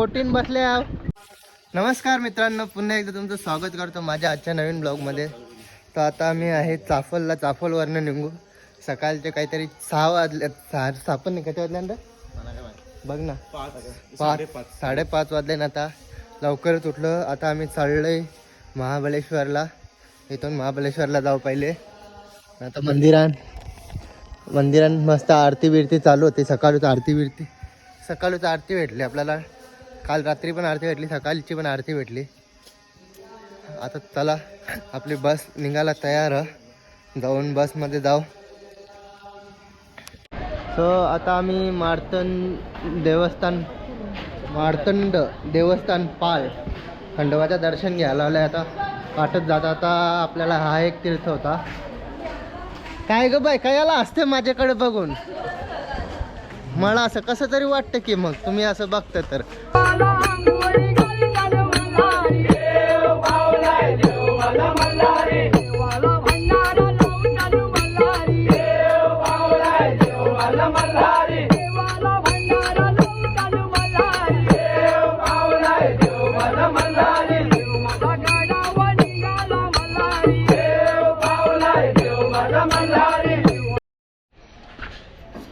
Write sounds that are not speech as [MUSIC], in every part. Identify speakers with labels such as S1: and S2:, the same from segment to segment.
S1: बोटीन बसले आहो. नमस्कार मित्रांनो पुन्हा एकदा तुमचं स्वागत करतो माझ्या आजच्या नवीन ब्लॉगमध्ये. तर आता आम्ही आहे चाफलला चाफलवरनं निघू. सकाळचे काहीतरी सहा वाजले सहा सहा पण नाही किती वाजल्यानंतर बघ ना. पाच साडेपाच वाजले ना आता. लवकरच उठलं. आता आम्ही चाललोय महाबळेश्वरला. इथून महाबळेश्वरला जाऊ पहिले. आता मंदिरात मंदिरात मस्त आरती बिरती चालू होती. सकाळीच आरती बिरती सकाळीच आरती भेटली आपल्याला. काल रात्री पण आरती भेटली सकाळची पण आरती भेटली. आता चला आपली बस निघायला तयार जाऊन बसमध्ये जाऊ. सो आता आम्ही मार्तंड देवस्थान मार्तंड देवस्थान पाल खंडोबाचं दर्शन घ्यायला आलं आता. वाटत जाता आता आपल्याला हा एक तीर्थ होता. काय ग बाय काय याला असते माझ्याकडे बघून? मला असं कसं तरी वाटतं की मग तुम्ही असं बघता तर.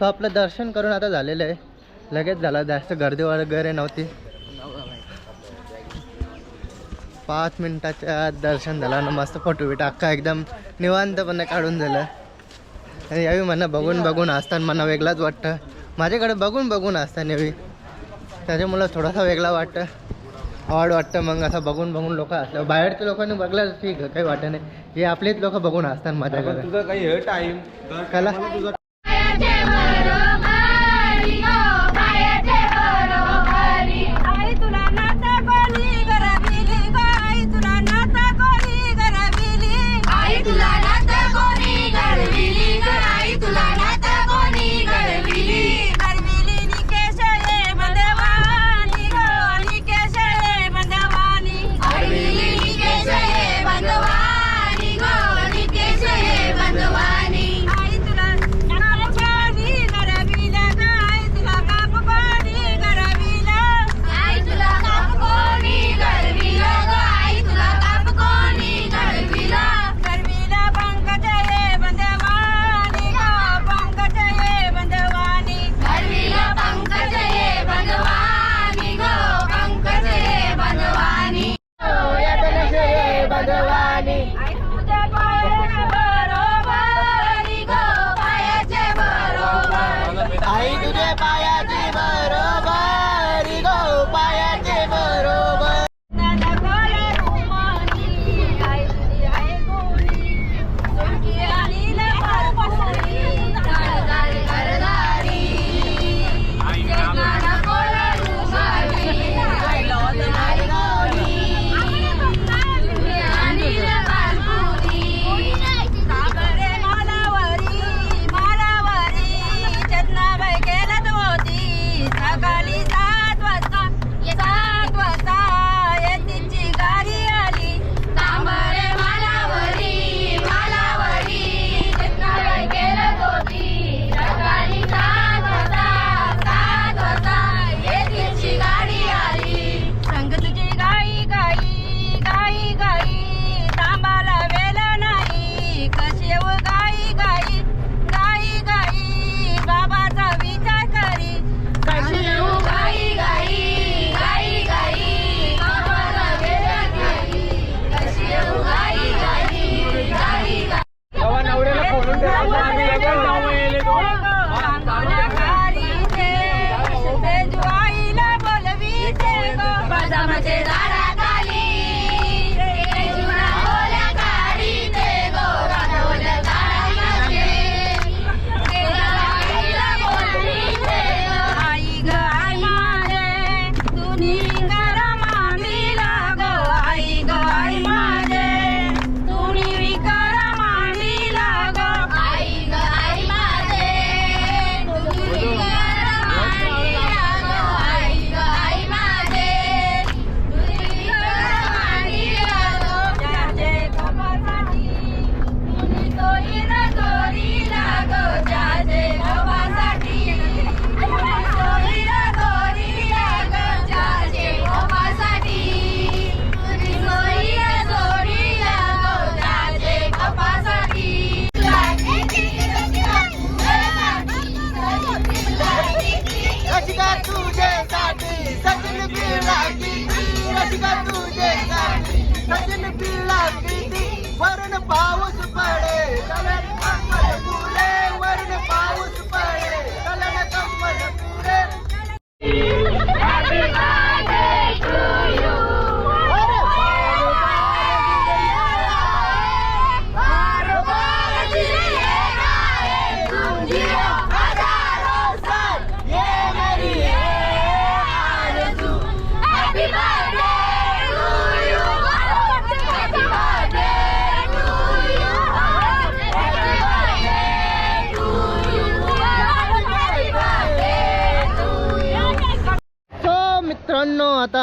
S1: तो आपलं दर्शन करून आता झालेलं आहे. लगेच झालं जास्त गर्दी वगैरे नव्हती. पाच मिनिटाच्या आत दर्शन झालं आणि मस्त फोटो बिटो अख्खा एकदम निवांतपणे काढून झालं. आणि यावी म्हणा बघून बघून असताना मला वेगळाच वाटतं. माझ्याकडे बघून बघून असताना यावी. त्याच्यामुळं थोडासा वेगळा वाटतं. आवड वाटतं मग असं बघून बघून लोक असलं बाहेरच्या लोकांनी बघलं ठीक आहे काही वाटत नाही. हे आपलेच लोक बघून असतात माझ्याकडे.
S2: तुझं काही टाइम
S1: कला?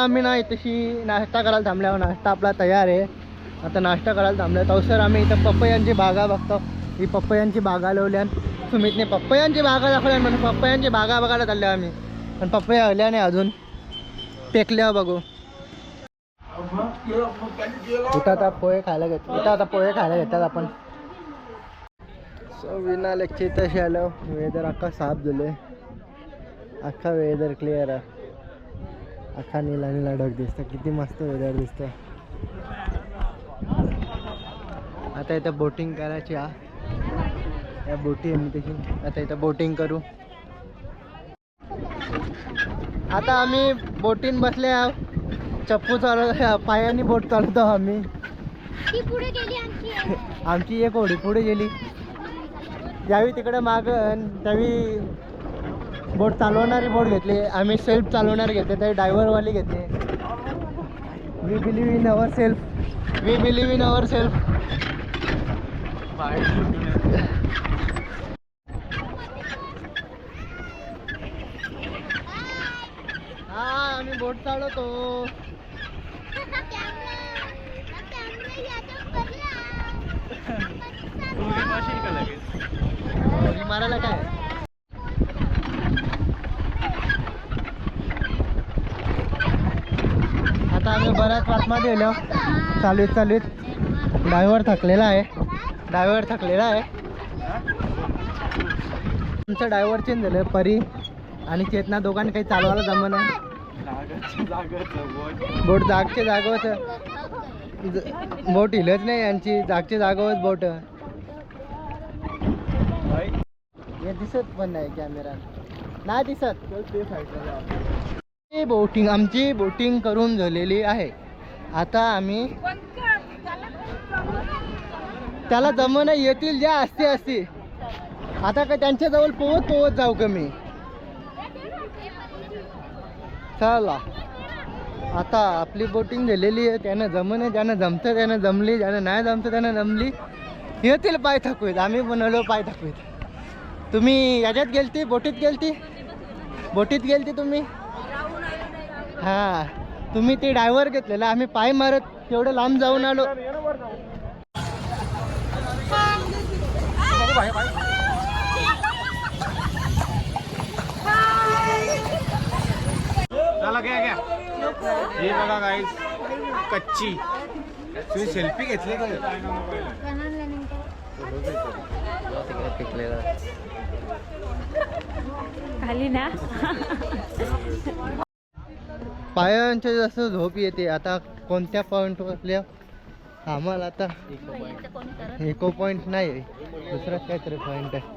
S1: आम्ही ना तशी नाश्ता करायला थांबल्यावर नाश्ता आपला तयार आहे. आता नाश्ता करायला थांबलो तर सर आम्ही इथं पपयांची बागा बघतो. ही पपयांची बागा लावल्यान सुमितने पप्पयांची बागा दाखवल्या म्हणून पप्पयांची बागा बघायला चालल्या आम्ही. पण पप्पया हल्या नाही अजून. पेकल्या बघू. इथं आता पोहे खायला घेत इथं आता पोहे खायला घेतात आपण. सो विना लेक्चर तशी आलो. वेदर अख्खा साफ झाले अख्खा वेदर क्लिअर आहे. अख्खा निला निला ढग दिसतं किती मस्त वेदर दिसतं आता इथं बोटिंग करायची हा. या बोटी आहे मी तशी आता इथं बोटिंग करू. आता आम्ही बोटीन बसले चप्पू चालव पायाने बोट चालवतो आम्ही. आमची. एक होडी पुढे गेली. यावेळी तिकडे माग त्यावेळी बोट चालवणारी बोट घेतली. आम्ही सेल्फ चालवणारे घेतले त्यावेळी ड्रायव्हरवाली घेतली. We believe in our self we believe in our self हा आम्ही बोट चालवतो. [LAUGHS] मारायला काय आता आम्ही बऱ्याच वाटमध्ये गेलो चालवीत ड्रायव्हर थकलेला आहे. ड्रायव्हर थकलेला आहे. आमचं ड्रायव्हर चेंज झालं. परी आणि चेतना दोघांनी काही चालवायला जमं नाही. बोट जागचे जागवत बोट हिलच नाही यांची. जागचे जागवत बोट. हे दिसत पण नाही कॅमेरा नाही दिसत. बोटिंग आमची बोटिंग करून झालेली आहे. आता आम्ही त्याला जमणं येतील ज्या असते असते आता काय त्यांच्या जवळ पोहत पोहत जाऊ कमी चला. आता आपली बोटिंग झालेली आहे. त्यानं जमणं ज्यानं जमतं त्यानं जमली. ज्यानं नाही जमतं त्यानं जमली. येतील पाय थकवीत. आम्ही बनवलो पाय थकवीत. तुम्ही याच्यात गेलती? बोटीत गेलती? बोटीत गेलती तुम्ही? हां. तुम्ही ते ड्रायव्हर घेतलेला आम्ही पाय मारत तेवढं लांब जाऊन आलो.
S2: चला घ्या घ्या. हे बघा गाईस कच्ची. तुम्ही सेल्फी घेतली का?
S3: खाली ना.
S1: पायांच्या जसं झोप येते. आता कोणत्या पॉईंटवर आम्हाला आता इको पॉईंट नाही. दुसरा काहीतरी पॉईंट आहे.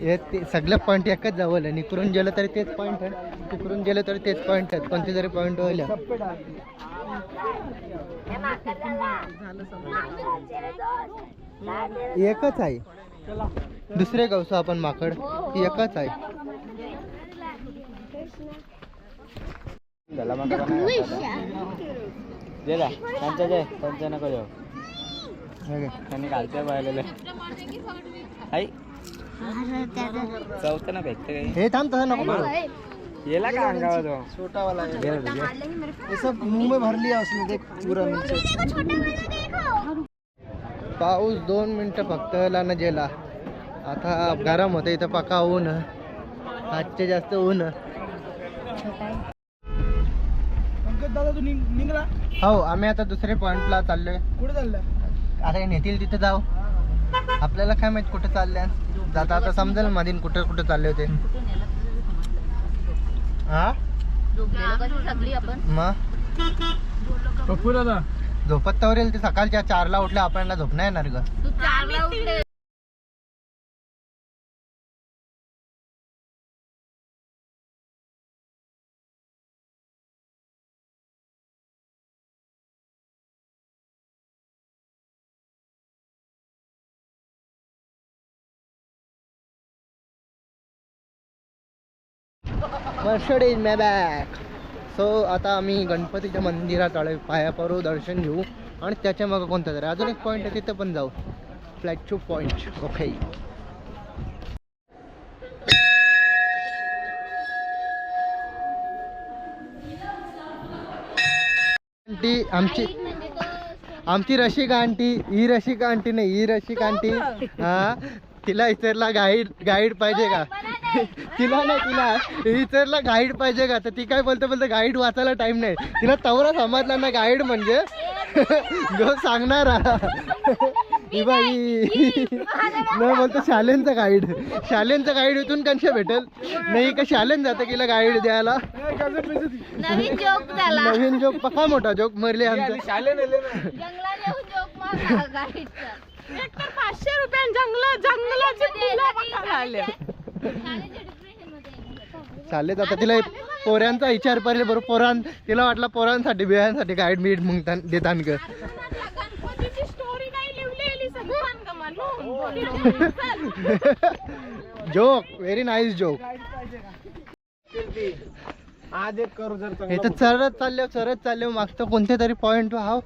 S1: हे ते सगळ्या पॉईंट एकच जवळ आहे. निकरून गेलं तरी तेच पॉईंट आहे. तिकडून गेलं तरी तेच पॉईंट आहेत कोणते तरी पॉईंट व्हायला एकच आहे. दुसरे गावचं आपण माकड. एकच आहे.
S2: त्यांच्या जे त्यांच्या नको जाऊ त्यांनी घालते पाहिलेलं आई चौथं ना भेटते काही
S1: हे थांब तसं नको
S2: गेला का अंगावर तो
S1: छोटावाला वाला ये सब मुंबई भरली आहे ते देख पूरा नीचे पाऊस दोन मिनटं फक्त लाना गेला. आता गरम होतं इथं पका ऊन. आजचे जास्त ऊन.
S2: दादा तू निघला?
S1: हो आम्ही आता दुसरे पॉइंटला चाललोय.
S2: कुठे चालला
S1: आता हे नेतील तिथे जाऊ. आपल्याला काय माहीत कुठे चालल्या जाता आता समजेल मधीन कुठे कुठे चालले होते. हा?
S3: सगळी आपण
S1: मग?
S2: पप्पू दादा.
S1: झोपत तर येईल ते सकाळच्या चारला उठल्या आपल्याला झोप नाही येणार ग.
S3: तू चारला उठले.
S1: मर्सडीज मे बॅक सो आता आम्ही गणपतीच्या मंदिरात आलोय. पाया पडू दर्शन घेऊ. आणि त्याच्या मग कोणतं तरी. अजून एक पॉईंट आहे तिथं पण जाऊ. फ्लॅगशूट पॉईंट ओके आंटी आमची आमची रशिका आंटी ही रशिका आंटी नाही ही रशिका आंटी. हा? तिला इतरला गाईड गाईड पाहिजे का? तिला नाही तिला इतरला गाईड पाहिजे का? तर ती काय बोलते बोलते गाईड वाचायला टाइम नाही. तिला तवरा समजला ना गाईड म्हणजे? [LAUGHS] जो सांगणारा. [LAUGHS] बाई. [LAUGHS] न बोलतो शालेंचा गाईड शालेंचा गाईड इथून कशा भेटेल? नाही का शालेन जातं तिला गाईड द्यायला?
S3: नवीन जोक झाला
S1: नवीन जोक पका मोठा जोक मरले आमचा.
S2: शाले नेले ना.
S3: जंगलात येऊन जोक मारला गाडीचा एक तर पाचशे रुपये जंगल जंगलाचे फुलं आले
S1: चालेल आता तिला पोऱ्यांचा विचार पडले बरोबर पोरां तिला वाटलं पोरांसाठी बियांसाठी गाईड मीठ मग देतान ग. जोक व्हेरी नाईस जोक
S2: आज एक करू जर
S1: हे तर चरत चालले चरत चालले मागचं कोणते तरी पॉइंट हाव.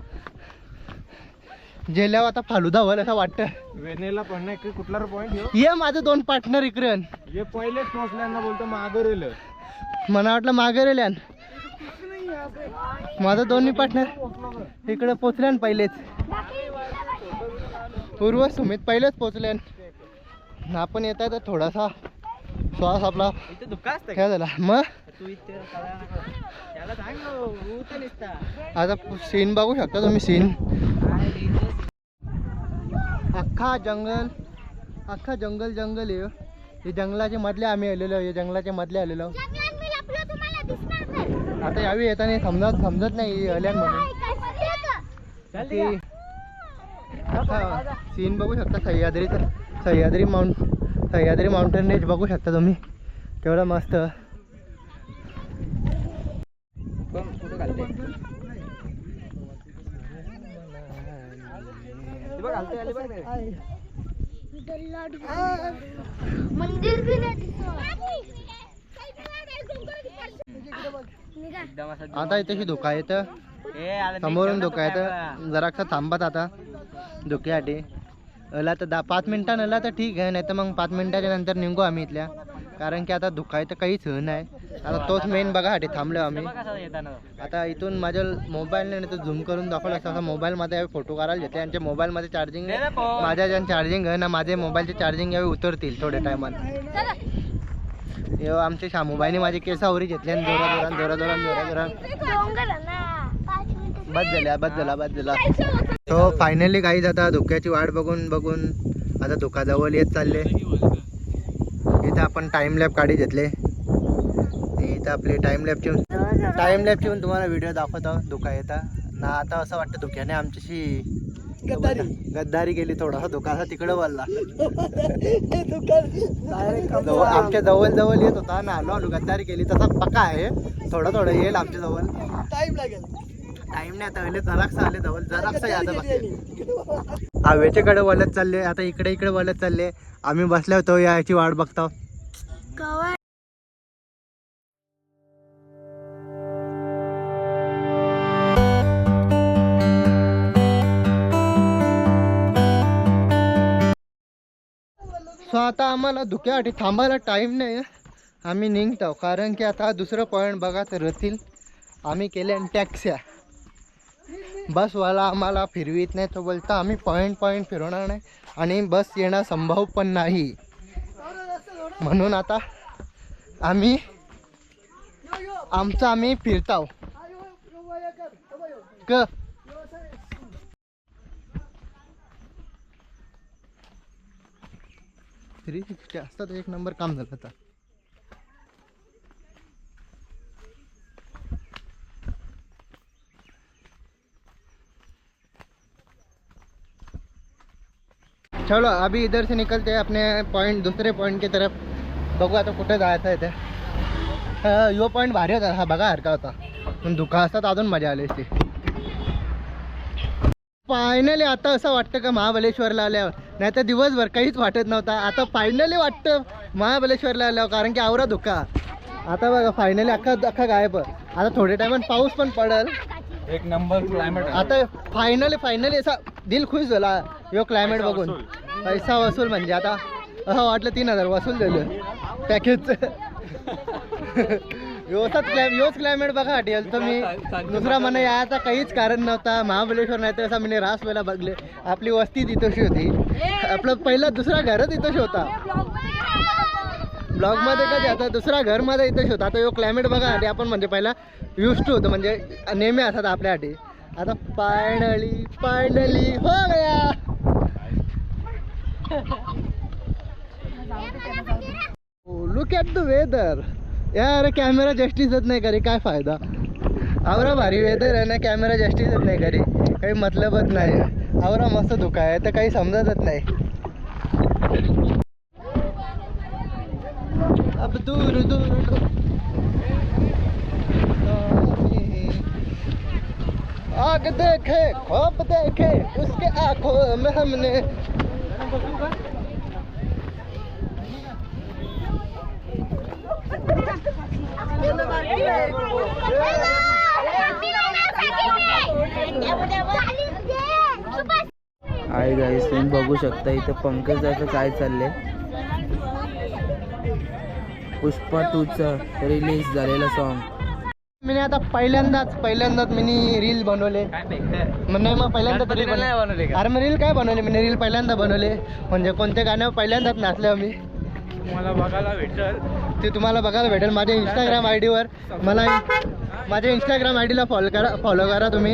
S1: जेल्यावर आता फालुदा व्हाल असं वाटतं.
S2: वेनेला पण नाही की कुठला पॉईंट घेऊ
S1: ये? माझे दोन पार्टनर इकडे.
S2: हे पहिलेच पोहोचल्यांना बोलतो मागं रेल.
S1: मला वाटलं मागे रेल्यान माझं दोन्ही पार्टनर इकडे पोचल्यान पहिलेच. पूर्व सुमित पहिलेच पोचल्यान आपण येत आहे तर थोडासा श्वास आपला. काय झाला मग? आता सीन बघू शकता तुम्ही सीन. अख्खा जंगल अख्खा जंगल जंगल आहे हे. जंगलाच्या मधले आम्ही आलेलो आहे जंगलाच्या मधले आलेलो. आता यावी येताना समजत समजत नाही अल्यान म्हणून. सीन बघू शकता सह्याद्रीचं Sahyadri mount Sahyadri mountain range बघू शकता तुम्ही. केवढं मस्त.
S3: मंदिर भी
S1: आता इथे धोका येतं समोरून धोका येतं जरासा थांबत आता धोक्यासाठी. अला तर दहा पाच मिनिटांनी आला तर ठीक आहे नाही तर मग पाच मिनिटाच्या नंतर निघू आम्ही इथल्या. कारण की आता धुकाय तर काहीच नाही. आता तोच मेन बघासाठी थांबलो आम्ही. आता इथून माझ्या मोबाईलने नाही तर झूम करून दाखवलं असतं. आता मोबाईलमध्ये फोटो काढायला घेते यांच्या मोबाईलमध्ये चार्जिंग माझ्या ज्या चार्जिंग आहे ना माझे मोबाईलचे चार्जिंग यावे उतरतील थोड्या टायमात यो आमचे शामूबाईने माझे केसावरी घेतले आणि जोरा जोरा जोरा जोरा जोरा जोरा बस झाल्या बस झाला बस झाला तो फायनली काहीच आता धुक्याची वाट बघून बघून आता धुका जवळ येत चालले. इथं आपण टाइम लॅब काढी घेतले. इथं आपली टाइम लॅबची टाइम लॅबची पण तुम्हाला व्हिडिओ दाखवतो धुका येता. ना आता असं वाटतं धुक्याने आमच्याशी गद्दारी. गद्दारी केली थोडासा धुका असा तिकडं वळला जवळ आमच्या जवळ जवळ येत होता. ना आलो आलो गद्दारी केली. तसा पक्का आहे. थोडं थोडं येईल आमच्या जवळ. टाइम लागेल. टाइम नाही आता आले जराक्सा आले जवळ. जराक्सा हवेच्या कडे वळत चालले. आता इकडे इकडे वळत चालले. आम्ही बसले होतो याची वाट बघतो आता आम्हाला धुक्यासाठी थांबायला टाईम नाही आम्ही निघतो कारण की आता दुसरं पॉईंट बघा तर रथील. आम्ही केले टॅक्स्या बसवाला आम्हाला फिरवीत नाही तो बोलता आम्ही पॉईंट पॉईंट फिरवणार नाही आणि बस येणं संभव पण नाही. म्हणून आता आम्ही आमचं आम्ही फिरताव. क थ्री सिक्स्टी असतात एक नंबर काम झालं आता चलो अभी इधर से निकलते हैं अपने पॉइंट दूसरे पॉइंट की तरफ. बघू आता कुठे जायचं आहे ते. यो पॉईंट भारी होता हा बघा हरका होता. पण दुखा असतात अजून मजा आली असती. फायनली आता असं वाटतं का महाबलेश्वरला आल्यावर? नाही तर दिवसभर काहीच वाटत नव्हता. आता फायनली वाटतं महाबलेश्वरला आल्यावर कारण की आवरा धुका. आता बघा फायनली अख्खा अख्खा गायब. आता थोड्या टायमात पाऊस पण पडल.
S2: एक नंबर क्लायमेट
S1: आता फायनली फायनली असा दिल खुश झाला. यो क्लायमेट बघून. पैसा वसूल म्हणजे आता असं वाटलं तीन हजार वसूल झालं. पॅकेजचं [LAUGHS] योचाच क्लाय योच क्लायमेट बघा हटेल तर मी. दुसरा मला यायचा काहीच कारण नव्हता महाबळेश्वर नाही तर असं मी रास वेळेला बघले. आपली वस्ती तिथंशी होती. आपलं पहिला दुसरा घरच इथंशी होता. ब्लॉगमध्ये कधी आता दुसरा घरमध्ये इथंच होता. आता यो क्लायमेट बघा आणि आपण म्हणजे पहिला युज टू होतो म्हणजे नेहमी असतात आपल्यासाठी. आता फायनली फायनली हो गया. लुक ॲट द वेदर यार कॅमेरा जस्टिसच नाही करी काय फायदा? आवरा भारी वेदर आहे ना कॅमेरा जस्टिसच नाही करी. काही मतलबच नाही. आवरा मस्त धुका आहे तर काही समजतच नाही. अब दूर दूर. आग देखे खोप देखे उसके आंखों में हमने
S4: आहे गाईस तुम्ही बघू शकता इथं पंकजाचं काय चाललंय. पुष्पा टूचं रिलीज झालेलं सॉन्ग
S1: मी आता पहिल्यांदाच पहिल्यांदाच मी रील बनवले. म्हणजे मग पहिल्यांदा तरी बनवले अरे मग रील काय बनवले? मी रील पहिल्यांदा बनवले. म्हणजे कोणत्या गाण्यावर पहिल्यांदाच नाचले आम्ही.
S2: मला बघायला भेटल.
S1: ते तुम्हाला बघायला भेटेल. माझ्या इंस्टाग्राम आय डीवर मला माझ्या इंस्टाग्राम आय डीला फॉलो करा फॉलो करा तुम्ही.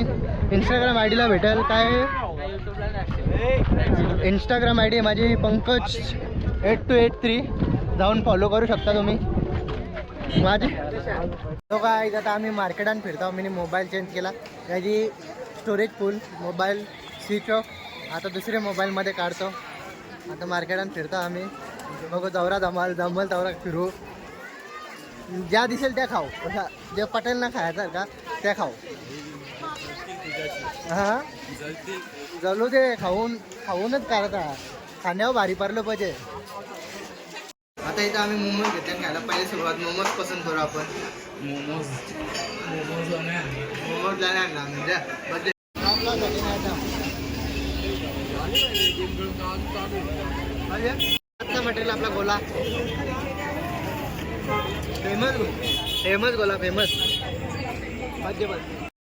S1: इंस्टाग्राम आय डीला भेटेल. काय? इंस्टाग्राम आय डी माझी Pankaj eight two eight three जाऊन फॉलो करू शकता तुम्ही. माझी तो काय आता आम्ही मार्केटात फिरतो. मी मोबाईल चेंज केला. त्याची storage full mobile switch off आता दुसऱ्या मोबाईलमध्ये काढतो. आता मार्केटात फिरतो आम्ही. बघू जवरा जमाल जमल तवरा फिरू ज्या दिसेल त्या खाऊ. जे पटेल ना खायचं का त्या खाऊ. हा? जलू दे खाऊन खाऊनच करायचा खाण्यावर भारी पडलं पाहिजे. आता इथं आम्ही मोमोज घेतले खायला पहिले सुरुवात मोमोज पसंत करू आपण.
S2: मोमोज. मोमोज
S1: मोमोज आणला म्हणजे आता. मटेरियल आपला गोला. फेमस फेमस गोला फेमस मध्य